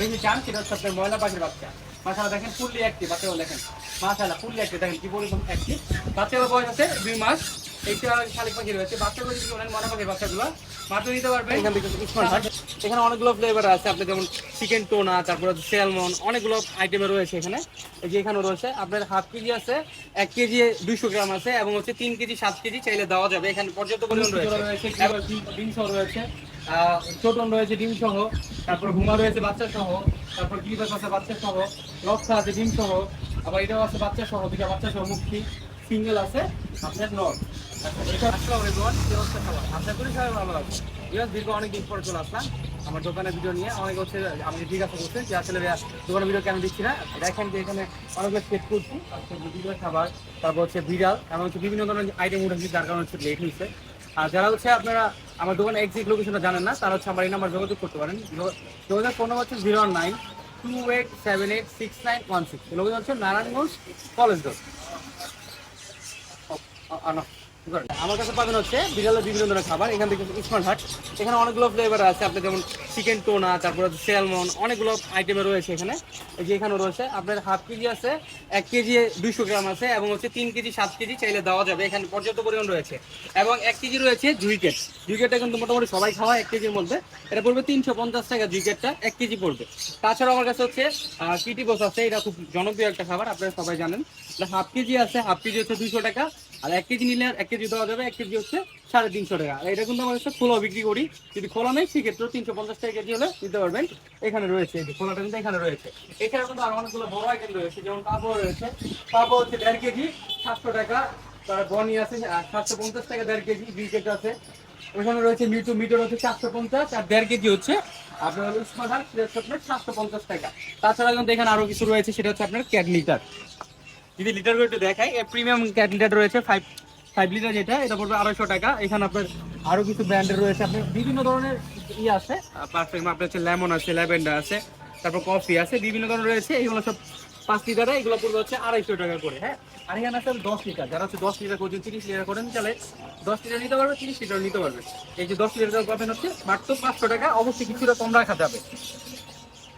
বেশি চান সেটা হচ্ছে আপনার ময়না পাখির বাচ্চা। মাসালা দেখেন ফুললি অ্যাক্টিভ বাচ্চাগুলো দেখেন। মাসালা ফুললি অ্যাক্টিভ দেখেন কি পরিমাণ অ্যাক্টিভ বাচ্চাগুলো বয়স আছে দুই মাস। এইটা শালিক পাখি রয়েছে বাচ্চাগুলো যদি বলেন ময়না পাখির বাচ্চাগুলো মাত্র নিতে পারবেন এখান থেকে এখানে অনেকগুলো ফ্লেভার আছে। আপনি যেমন চিকেন টোনা তারপরে স্যালমন অনেকগুলো আইটেমে রয়েছে এখানে। এই যে এখানে রয়েছে। আপনার হাফ কেজি আছে এক কেজি দুইশো গ্রাম আছে এবং হচ্ছে তিন কেজি সাত কেজি চাইলে দেওয়া যাবে। এখানে পর্যাপ্ত পরিমাণ রয়েছে। রয়েছে। ছোটন রয়েছে ডিম সহ, তারপর হুমা রয়েছে বাচ্চা সহ, তারপর গিরিবাস আছে বাচ্চা সহ লক্ষা আছে ডিম সহ, আবার এটাও আছে বাচ্চা সহ দুটা বাচ্চা সহ মুক্তি, সিঙ্গেল আছে আপনার অবস্থা সবার। আশা করি সবাই ভালো আছে দীর্ঘ অনেক দিন পরে চলে আসলাম। আমার দোকানের ভিডিও নিয়ে অনেক হচ্ছে, আমি জিজ্ঞাসা করছেন যে আসলে দোকানের ভিডিও কেন দিচ্ছি না? দেখেন যে এখানে অনেকগুলো সেট করছি। খাবার, তারপর হচ্ছে বিড়াল এবং হচ্ছে বিভিন্ন ধরনের আইটেম উঠেছি, যার কারণে হচ্ছে লেট হয়েছে। আর যারা হচ্ছে আপনারা আমার দোকানে এক্সিট লোকেশনটা জানেন না, তারা হচ্ছে আমার এই নাম্বার যোগাযোগ করতে পারেন। যোগ- যোগাযোগ ফোন হচ্ছে zero nine two eight seven eight six nine one six location হচ্ছে নারায়ণগঞ্জ কলেজ রোড আমার কাছে পাবেন হচ্ছে বিড়ালের বিভিন্ন ধরনের খাবার। এখান থেকে স্মার্ট হাট। এখানে অনেকগুলো ফ্লেভার আছে। আপনি যেমন চিকেন টোনা তারপরে স্যালমন অনেকগুলো আইটেমে রয়েছে এখানে। এই যে এখানে রয়েছে। আপনার হাফ কেজি আছে, এক কেজি দুইশো গ্রাম আছে এবং হচ্ছে তিন কেজি সাত কেজি চাইলে দেওয়া যাবে। এখানে পর্যাপ্ত পরিমাণ রয়েছে। এবং এক কেজি রয়েছে জুইকেট জুইকেটটা কিন্তু মোটামুটি সবাই খাওয়া এক কেজির মধ্যে। এটা পড়বে তিনশো পঞ্চাশ টাকা জুইকেটটা এক কেজি পড়বে। তাছাড়া আমার কাছে হচ্ছে কিটি বস আছে। এটা খুব জনপ্রিয় একটা খাবার। আপনারা সবাই জানেন। হাফ কেজি আছে। হাফ কেজি হচ্ছে দুইশো টাকা। আর এক কেজি নিলে এক কেজি দেওয়া যাবে, এক কেজি হচ্ছে সাড়ে তিনশো টাকা। আর এটা কিন্তু আমার কাছে খোলা বিক্রি করি। যদি খোলা নেই সেক্ষেত্রে তিনশো পঞ্চাশ টাকা কেজি হলে নিতে পারবেন। এখানে রয়েছে, এই খোলাটা কিন্তু এখানে রয়েছে। এখানে কিন্তু আরও অনেকগুলো বড় আইটেম রয়েছে, যেমন পাপড় রয়েছে। পাপড় হচ্ছে দেড় কেজি, সাতশো টাকা। তার বনি আছে সাতশো পঞ্চাশ টাকা দেড় কেজি দুই কেজি আছে। ওখানে রয়েছে মিটু মিটার হচ্ছে চারশো পঞ্চাশ, আর দেড় কেজি হচ্ছে আপনার হলো সাতশো পঞ্চাশ টাকা। তাছাড়া কিন্তু এখানে আরও কিছু রয়েছে, সেটা হচ্ছে আপনার ক্যাট লিটার। যদি লিটার একটু দেখাই প্রিমিয়াম ক্যাট লিটার রয়েছে ফাইভ ফাইভ লিটার যেটা, এটা পড়বে আড়াইশো টাকা। এখানে আপনার আরও কিছু ব্র্যান্ডের রয়েছে আপনার বিভিন্ন ধরনের ই আছে। পারফিউম আপনার হচ্ছে লেমন আছে ল্যাভেন্ডার আছে, তারপর কফি আছে, বিভিন্ন ধরনের রয়েছে। এগুলো সব পাঁচ লিটারে এগুলো পড়বে হচ্ছে আড়াইশো টাকা করে হ্যাঁ? আর এখানে আছে দশ লিটার যারা হচ্ছে দশ লিটার করছেন, তিরিশ লিটার করেন, তাহলে দশ লিটার নিতে পারবে, তিরিশ লিটার নিতে পারবে। এই যে দশ লিটার পাবেন হচ্ছে মাত্র পাঁচশো টাকা, অবশ্যই কিছুটা কম রাখা যাবে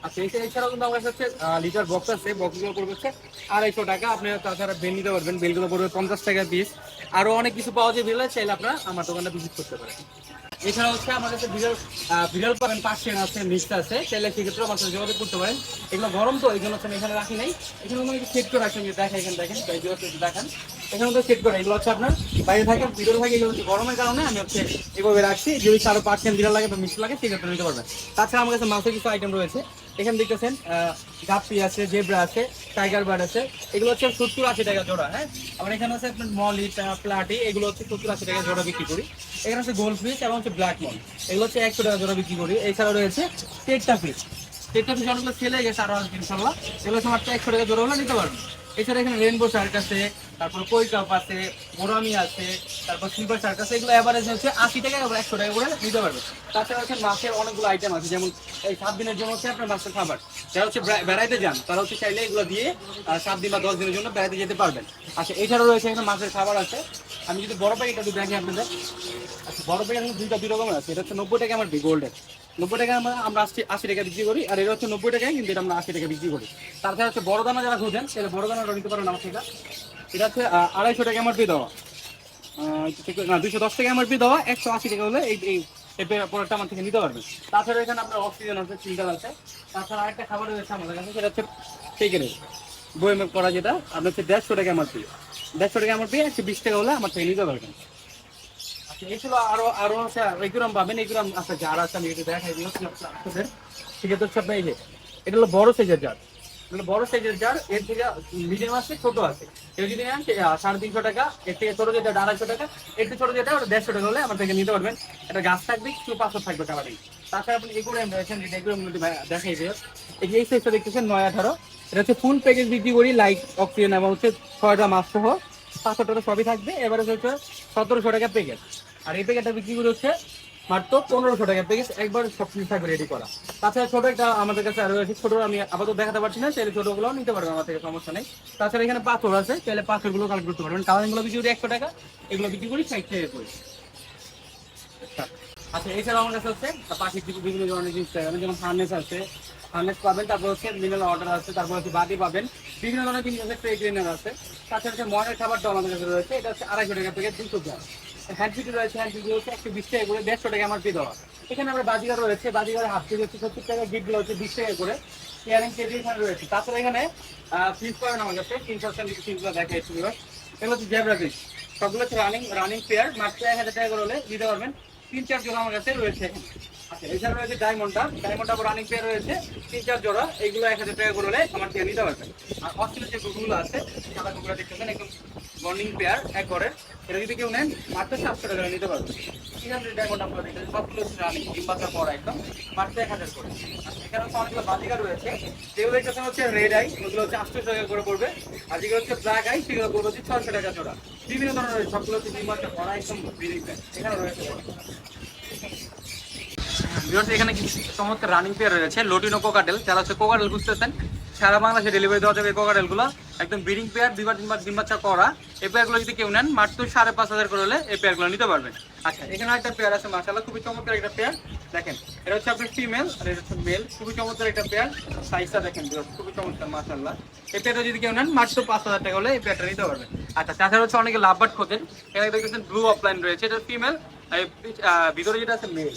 আচ্ছা এছাড়া এছাড়াও কিন্তু আমার কাছে লিটার বক্স আছে বক্সগুলো পড়বে হচ্ছে আড়াইশো টাকা। আপনি তাছাড়া বেল নিতে পারবেন বেলগুলো পড়বে পঞ্চাশ টাকা পিস আরও অনেক কিছু পাওয়া যায় বেল চাইলে আপনারা আমার দোকানে ভিজিট করতে পারেন। এছাড়া হচ্ছে আমার কাছে বিড়াল বিড়াল পাবেন আছে আছে। চাইলে সেক্ষেত্রে আমার সাথে যোগাযোগ করতে পারেন। এগুলো গরম তো, এই জন্য আমি এখানে রাখি নাই। এখানে সেট করে আমি দেখেন, এখানে দেখেন এখানে তো সেট করে, এগুলো হচ্ছে আপনার বাইরে থাকে ভিতরে থাকে, এগুলো গরমের কারণে আমি হচ্ছে এভাবে রাখছি। যদি কারও পার্সিয়ান বিড়াল লাগে বা মিক্স লাগে, সেক্ষেত্রে নিতে পারবেন। তাছাড়া আমার কাছে মাছের কিছু আইটেম রয়েছে। এখানে দেখতেছেন গাপ্পি আছে, জেব্রা আছে, টাইগার বার্ড আছে। এগুলো হচ্ছে সত্তর আশি টাকা জোড়া হ্যাঁ? আবার এখানে আছে আপনার মলি প্লাটি, এগুলো হচ্ছে সত্তর আশি টাকা জোড়া বিক্রি করি। এখানে হচ্ছে গোল্ড ফিশ এবং হচ্ছে ব্ল্যাক মল, এগুলো হচ্ছে একশো টাকা জোড়া বিক্রি করি। এছাড়া রয়েছে টেটটা ফিশ। টেট্টা ফিশ অনেকগুলো ছেলে গেছে আরও আসবে ইনশাল্লাহ। এগুলো হচ্ছে মাত্র একশো টাকা জোড়া হলে নিতে পারবেন। এছাড়া এখানে রেনবো শার্ক আছে, তারপর কই কাপ আছে মোরামি আছে, তারপর সিলভার শার্ক আছে, এগুলো অ্যাভারেজ হচ্ছে আশি টাকা এবং একশো টাকা করে নিতে পারবে। তাছাড়া হচ্ছে মাছের অনেকগুলো আইটেম আছে, যেমন এই সাত দিনের জন্য হচ্ছে আপনার মাছের খাবার। যারা হচ্ছে বেড়াইতে যান, তারা হচ্ছে চাইলে এগুলো দিয়ে সাত দিন বা দশ দিনের জন্য বেড়াইতে যেতে পারবেন। আচ্ছা এছাড়াও রয়েছে এখানে মাছের খাবার আছে। আমি যদি বড় প্যাকেটটা একটু দেখি আপনাদের। আচ্ছা বড় প্যাকেট দুইটা, দুই রকমের আছে। এটা হচ্ছে নব্বই টাকা আমার গোল্ডের নব্বই টাকা আমরা আমরা আশি আশি টাকা বিক্রি করি আর এটা হচ্ছে নব্বই টাকায় কিন্তু এটা আমরা আশি টাকা বিক্রি করি। তাছাড়া হচ্ছে বড় দানা যারা খুঁজেন সেটা বড় দানাটা নিতে পারেন আমার থেকে। এটা হচ্ছে আড়াইশো টাকা এমআরপি দেওয়া। আহ, একটু না দুইশো দশ টাকা এমআরপি দেওয়া একশো আশি টাকা হলে এই এই প্রোডাক্টটা আমার থেকে নিতে পারবেন। তাছাড়া এখানে আপনার অক্সিজেন আছে সিঙ্গাল আছে। তাছাড়া আরেকটা খাবার রয়েছে আমাদের কাছে সেটা হচ্ছে পেকেরে। বইমে করা যেটা আপনার হচ্ছে দেড়শো টাকা এমআরপি। দেড়শো টাকা এমআরপি একশো বিশ টাকা হলে আমার থেকে নিতে পারবেন। আচ্ছা এই ছিল আরও আরও হচ্ছে এগুলাম পাবেন এগুলাম আচ্ছা যার আছে, আমি একটু দেখাই দিই আপনাদের। সেক্ষেত্রে হচ্ছে এই যে, এটা হলো বড় সাইজের জার মানে বড় সাইজের জার এর থেকে মিডিয়াম আছে, ছোট আছে। কেউ যদি নেন সাড়ে তিনশো টাকা, এর থেকে ছোট যেটা, আড়াইশো টাকা থেকে ছোট যেটা, ওটা দেড়শো টাকা হলে আমার থেকে নিতে পারবেন। একটা গাছ থাকবে কিছু পাথর থাকবে কালারিং তাছাড়া আপনি এগুলো রয়েছেন যেটা এগুলো দেখাই দিয়ে এই যে এই সাইজটা দেখতেছেন, নয়, আঠারো। এটা হচ্ছে ফুল প্যাকেজ বিক্রি করি লাইট অক্সিজেন এবং হচ্ছে ছয়টা মাছ সহ। পাঁচশো টাকা সবই থাকবে, এবারে হচ্ছে সতেরোশো টাকা প্যাকেজ আর এই প্যাকেটটা বিক্রি করে হচ্ছে মাত্র পনেরোশো টাকা। প্যাকেজ একবার সব কিছু থাকবে রেডি করা। তাছাড়া ছোট একটা আমাদের কাছে আরও রয়েছে ছোট আমি আপাতত দেখাতে পারছি না, চাইলে ছোটগুলো নিতে পারবেন আমার থেকে, সমস্যা নেই। তাছাড়া এখানে পাথর আছে, চাইলে পাথরগুলো কালেক্ট করতে পারবেন। কালারিংগুলো বিক্রি করি একশো টাকা, এগুলো বিক্রি করি ষাট টাকা করে। আচ্ছা এছাড়াও আমার কাছে হচ্ছে পাখির বিভিন্ন ধরনের জিনিস পাবেন, যেমন হার্নেস আছে। হার্নেস পাবেন, তারপর হচ্ছে মিনারেল ওয়াটার আছে, তারপর হচ্ছে বাটি পাবেন, বিভিন্ন ধরনের কিন্তু হচ্ছে ট্রে ক্লিনার আছে। তাছাড়া হচ্ছে ময়নের খাবারটা আমাদের কাছে রয়েছে, এটা হচ্ছে আড়াইশো টাকা থেকে দুশো গ্রাম। হ্যান্ড ফিটি রয়েছে, হ্যান্ড ফিটি হচ্ছে একশো বিশ টাকা করে, দেড়শো টাকা আমার দেওয়া এখানে আমরা বাজিগার রয়েছে বাজিগারের হাফ কেজি হচ্ছে সত্তর টাকা গিটগুলো হচ্ছে বিশ টাকা করে। ইয়ারিং কেজি এখানে রয়েছে। তাছাড়া এখানে ফিস পাবেন আমার কাছে, তিন পার্সেন্ট ফিসগুলো দেখা যাচ্ছে এগুলো হচ্ছে জেবরা ফিস সবগুলো হচ্ছে রানিং রানিং পেয়ার মাত্র এক হাজার টাকা করে হলে দিতে পারবেন। তিন চার জোড়া আমার কাছে রয়েছে এখানে। আচ্ছা এছাড়া রয়েছে ডায়মন্ডটা ডায়মন্ডটা রানিং পেয়ার রয়েছে। তিন, চার জোড়া। এইগুলো এক হাজার টাকা করে আমার থেকে নিতে পারবেন। আর অস্ট্রেলিয়ার যে কুকুরগুলো আছে, সাদা কুকুরা দেখতেছেন একদম বর্নিং পেয়ার এক ঘরের। এটা যদি কেউ নেন, মাত্র সাতশো টাকা নিতে পারবেন। ঠিক আছে ডায়মন্ড আপনারা দেখতেছেন সবগুলো হচ্ছে রানিং ডিম বাচ্চা পড়া একদম, মাত্র এক হাজার করে। এখানে হচ্ছে অনেকগুলো বাজিকা রয়েছে। যেগুলো দেখতেছেন হচ্ছে রেড আই ওগুলো হচ্ছে আটশো টাকা করে পড়বে। আর যেগুলো হচ্ছে ব্ল্যাক আই সেগুলো পড়বে হচ্ছে ছশো টাকা জোড়া। বিভিন্ন ধরনের সবগুলো হচ্ছে ডিম বাচ্চা পড়া একদম এখানে রয়েছে। ভিউয়ার্স এখানে কিছু চমৎকার রানিং পেয়ার রয়েছে লোটিনো কোকাটেল যারা হচ্ছে কোকাটেল বুঝতেছেন সারা বাংলাদেশে ডেলিভারি দেওয়া যাবে কোকাটেলগুলো একদম ব্রিডিং পেয়ার দুইবার তিনবার ডিম বাচ্চা করা। এই পেয়ারগুলো যদি কেউ নেন, মাত্র সাড়ে পাঁচ হাজার করে হলে এই পেয়ারগুলো নিতে পারবেন। আচ্ছা এখানে একটা পেয়ার আছে মাসাল্লাহ খুবই চমৎকার একটা পেয়ার দেখেন, এটা হচ্ছে আপনার ফিমেল আর এটা হচ্ছে মেল খুবই চমৎকার একটা পেয়ার সাইজটা দেখেন খুবই চমৎকার মাসাল্লাহ এই পেয়ারটা যদি কেউ নেন, মাত্র পাঁচ হাজার টাকা হলে এই পেয়ারটা নিতে পারবেন। আচ্ছা তাছাড়া হচ্ছে অনেকে লাভবাট খোঁজেন। এখানে দেখতেছেন ব্লু অফলাইন রয়েছে, এটা ফিমেল ভিতরে যেটা আছে মেল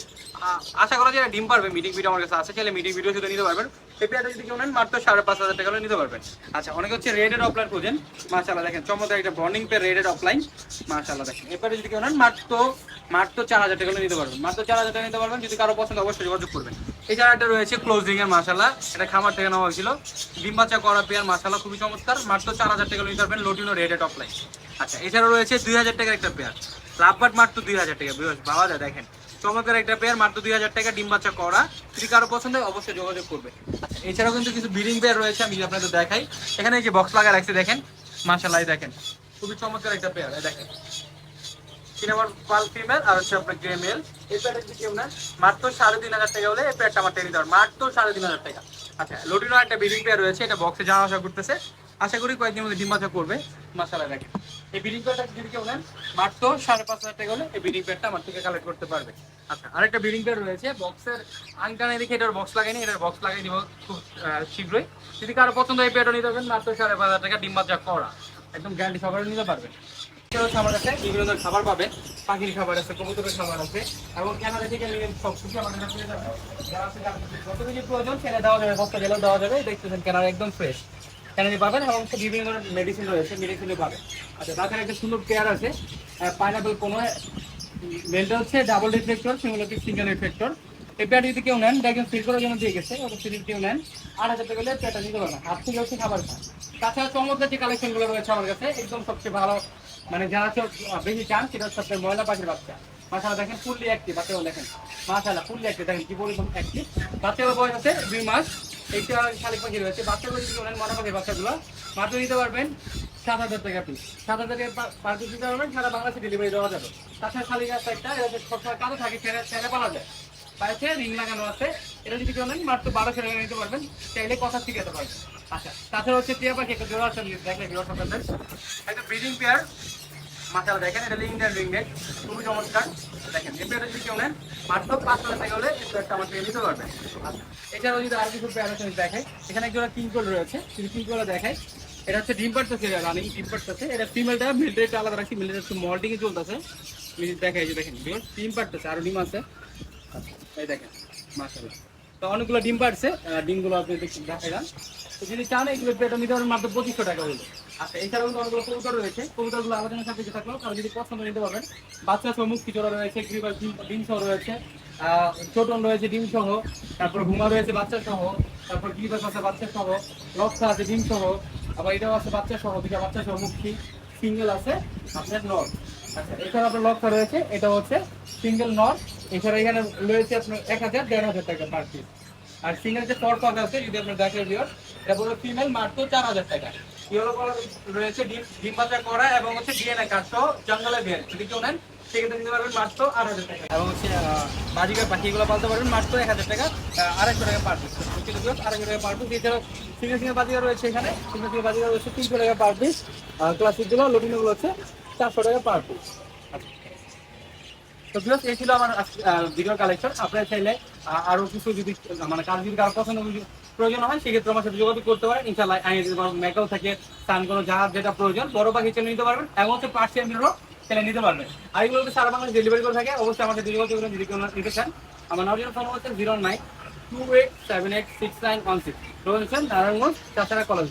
আশা করা যায় ডিম পারবে মিটিং ভিডিও আমার কাছে আছে, চাইলে মিটিং ভিডিও শুধু নিতে পারবেন। এই যদি কেউ নেন, মাত্র সাড়ে পাঁচ হাজার টাকা নিতে পারবেন। আচ্ছা অনেকে হচ্ছে রেডেড অফলাইন খোঁজেন। মাশাআল্লাহ, দেখেন, চমৎকার একটা বর্নিং পেয়ার রেডেড অফলাইন মাশাআল্লাহ, দেখেন এরপরে যদি কেউ নেন, মাত্র মাত্র চার হাজার টাকা নিতে পারবেন। মাত্র চার হাজার টাকা নিতে পারবেন, যদি কারও পছন্দ অবশ্যই যোগাযোগ করবেন। এছাড়া একটা রয়েছে ক্লোজিং এর, মাশাআল্লাহ, এটা খামার থেকে নেওয়া হয়েছিল। ডিম বাচ্চা করা পেয়ার মাশাআল্লাহ, খুবই চমৎকার। মাত্র চার হাজার টাকা নিতে পারবেন লোটিনো রেডেড অফলাইন আচ্ছা এছাড়া রয়েছে দুই হাজার টাকার একটা পেয়ার লাভবাট মাত্র দুই হাজার টাকা বিকজ পাওয়া যায় দেখেন। চমৎকার একটা পেয়ার মাত্র দুই হাজার টাকা, ডিম বাচ্চা করা। যদি কারও পছন্দ হয়, অবশ্যই যোগাযোগ করবে। আচ্ছা এছাড়াও কিন্তু কিছু ব্রিডিং পেয়ার রয়েছে, আমি আপনাদের দেখাই। এখানে এই যে বক্স লাগা রাখছে, দেখেন। এই দেখেন। খুবই চমৎকার একটা পেয়ার দেখেন। ফিমেল আর হচ্ছে আপনার গ্রে এই প্যাডটা যদি কেউ নেন মাত্র সাড়ে তিন হাজার টাকা হলে এই আমার টেনে দেওয়ার। মাত্র সাড়ে তিন হাজার টাকা। আচ্ছা লোটিনো একটা ব্রিডিং পেয়ার রয়েছে, এটা বক্সে যাওয়া আসা করতেছে। আশা করি কয়েকদিন মধ্যে ডিম বাচ্চা করবে। মাসালা দেখেন। এই ব্রিডিং পেয়ারটা যদি কেউ নেন, মাত্র সাড়ে পাঁচ হাজার টাকা হলে এই ব্রিডিং পেয়ারটা আমার থেকে কালেক্ট করতে পারবে। আচ্ছা আরেকটা ব্রিডিং পেয়ার রয়েছে বক্সের আংটানে দেখে এটার বক্স লাগাইনি, এটার বক্স লাগাই দিব খুব শীঘ্রই। যদি কারও পছন্দ এই পেয়ারটা নিতে পারবেন, মাত্র সাড়ে পাঁচ হাজার টাকা ডিম বাচ্চা করা একদম গ্যারান্টি সহকারে নিতে পারবেন। আমার কাছে বিভিন্ন ধরনের খাবার পাবেন পাখির খাবার আছে, কবুতরের খাবার আছে, এবং ক্যানাডা থেকে সব কিছু আমাদের কাছে আছে যত কিছু প্রয়োজন সেটা দেওয়া যাবে, বস্তা গেলেও দেওয়া যাবে, দেখতেছেন ক্যানাডা একদম ফ্রেশ ক্যানাডি পাবেন এবং বিভিন্ন ধরনের মেডিসিন রয়েছে মেডিসিনও পাবেন। আচ্ছা তাছাড়া একটা সুন্দর পেয়ার আছে পাইনাপেল কোনো মেলটা হচ্ছে ডাবল রিফ্লেক্টর সিঙ্গেল হচ্ছে সিঙ্গেল রিফ্লেক্টর এই প্যাড যদি কেউ নেন দেখেন ফিল করার জন্য দিয়ে গেছে ওটা যদি কেউ নেন, আট হাজার টাকা হলে প্যাডটা নিতে পারবেন। হাত থেকে হচ্ছে খাবার খান। তাছাড়া চমৎকার যে কালেকশনগুলো রয়েছে আমার কাছে, একদম সবচেয়ে ভালো মানে যারা বেশি চান, সেটা হচ্ছে আপনার ময়লা পাখির বাচ্চা। মাসালা দেখেন ফুললি অ্যাক্টিভ বাচ্চাও দেখেন। মাসালা ফুললি অ্যাক্টিভ দেখেন কি পরিমাণ অ্যাক্টিভ বাচ্চাগুলো বয়স আছে দুই মাস। এইটা শালিক পাখি রয়েছে বাচ্চাগুলো যদি নেন ময়লা পাখির বাচ্চাগুলো। মাত্র নিতে পারবেন সাত হাজার টাকা পিস সাত হাজার টাকা পার পিস দিতে পারবেন, সারা বাংলাদেশে ডেলিভারি দেওয়া যাবে। তাছাড়া শালিক একটা একটা এটা সবসময় থাকে, ছেড়ে ছেড়ে পালা যায়। পাইছে রিং লাগানো আছে। এটা যদি কেউ মাত্র বারোশো টাকা নিতে পারবেন। চাইলে কথা শিখাতে পারবেন আচ্ছা তাছাড়া হচ্ছে টিয়া পাখি, একটা জোড়া আছে, দেখলে বিরোধ আপনাদের একটা ব্রিডিং পেয়ার মাথাটা দেখেন এটা ইন্ডিয়ান রিং নেট খুবই চমৎকার। দেখেন, এই পেয়ারটা যদি কেউ নেন, মাত্র পাঁচ হাজার টাকা হলে এই পেয়ারটা আমার থেকে নিতে পারবেন। আচ্ছা এছাড়াও যদি আর কিছু পেয়ার আছে দেখাই। এখানে এক জোড়া কিংকোল রয়েছে। যদি কিংকোলা দেখাই, এটা হচ্ছে ডিম পাড়তেছে রানিং ডিম পাড়তেছে এটা ফিমেলটা মিলিটারিটা আলাদা রাখছি মিলিটারি একটু মল্টিংয়ে চলতেছে। দেখাই যে দেখেন ডিম পাড়তেছে আরও ডিম আছে। এই দেখেন, মাশাআল্লাহ। তো অনেকগুলো ডিম পাড়ছে ডিমগুলো আপনি দেখতে দেখালাম তো যদি চান, এগুলো পেটা নিতে পারবেন মাত্র পঁচিশশো টাকা হলো আচ্ছা এছাড়াও কিন্তু অনেকগুলো কবুতর রয়েছে। কবুতরগুলো আলোচনার সাথে থাকলেও কারও যদি পছন্দ নিতে পারবেন, বাচ্চা সহ, মুক্তি চড়া রয়েছে গ্রিবার ডিম সহ রয়েছে ছোটন রয়েছে ডিম সহ, তারপর ঘুমা রয়েছে বাচ্চা সহ, তারপর গ্রিবাস আছে বাচ্চা সহ, রক্সা আছে ডিম সহ, আবার এটাও আছে বাচ্চা সহ দুটা বাচ্চা সহ, মুক্তি। সিঙ্গেল আছে আপনার নর। আচ্ছা এছাড়া আপনার লক্ষ্য রয়েছে, এটা হচ্ছে সিঙ্গেল নর এছাড়া এখানে রয়েছে আপনার এক হাজার, দেড় হাজার টাকা পার পিস আর সিঙ্গেল যে ফর কট আছে, যদি আপনার দেখেন ভিওর এটা বলব ফিমেল মাত্র চার হাজার টাকা। ইয়েলো কালার রয়েছে, ডিম ডিম বাচ্চা করা এবং হচ্ছে ডিএনএ কার্ড সহ জঙ্গলে বের যদি কেউ নেন পারবেন মাত্র আট হাজার টাকা। এবং হচ্ছে বাজিকার পাখিগুলো পালতে পারবেন মাত্র এক হাজার টাকা আড়াইশো টাকা পার পিস আড়াইশো টাকা পার পিস এছাড়াও সিঙ্গেল সিঙ্গেল বাজিকার রয়েছে এখানে। সিঙ্গেল সিঙ্গেল বাজিকার রয়েছে তিনশো টাকা পার পিস ক্লাসিকগুলো লোটিনোগুলো হচ্ছে চারশো টাকা পার পিস তো এই ছিল আমার কালেকশন চাইলে কিছু যদি মানে কার যদি কারও পছন্দ প্রয়োজন হয়, সেক্ষেত্রে আমার সাথে যোগাযোগ করতে পারেন। ইনশাল্লাহ মেকাও থাকে যার যেটা প্রয়োজন, বড় পাখি চ্যানেল নিতে পারবেন, এবং হচ্ছে পার্সিয়ান নিতে পারবেন। আর এগুলো যদি সারা বাংলাদেশ ডেলিভারি করে থাকে, অবশ্যই আমার যোগাযোগ করবেন যদি কোনো নিতে চান। আমার নাম্বার ফোন হচ্ছে zero nine two eight seven eight six nine one six Narayanganj Chashara college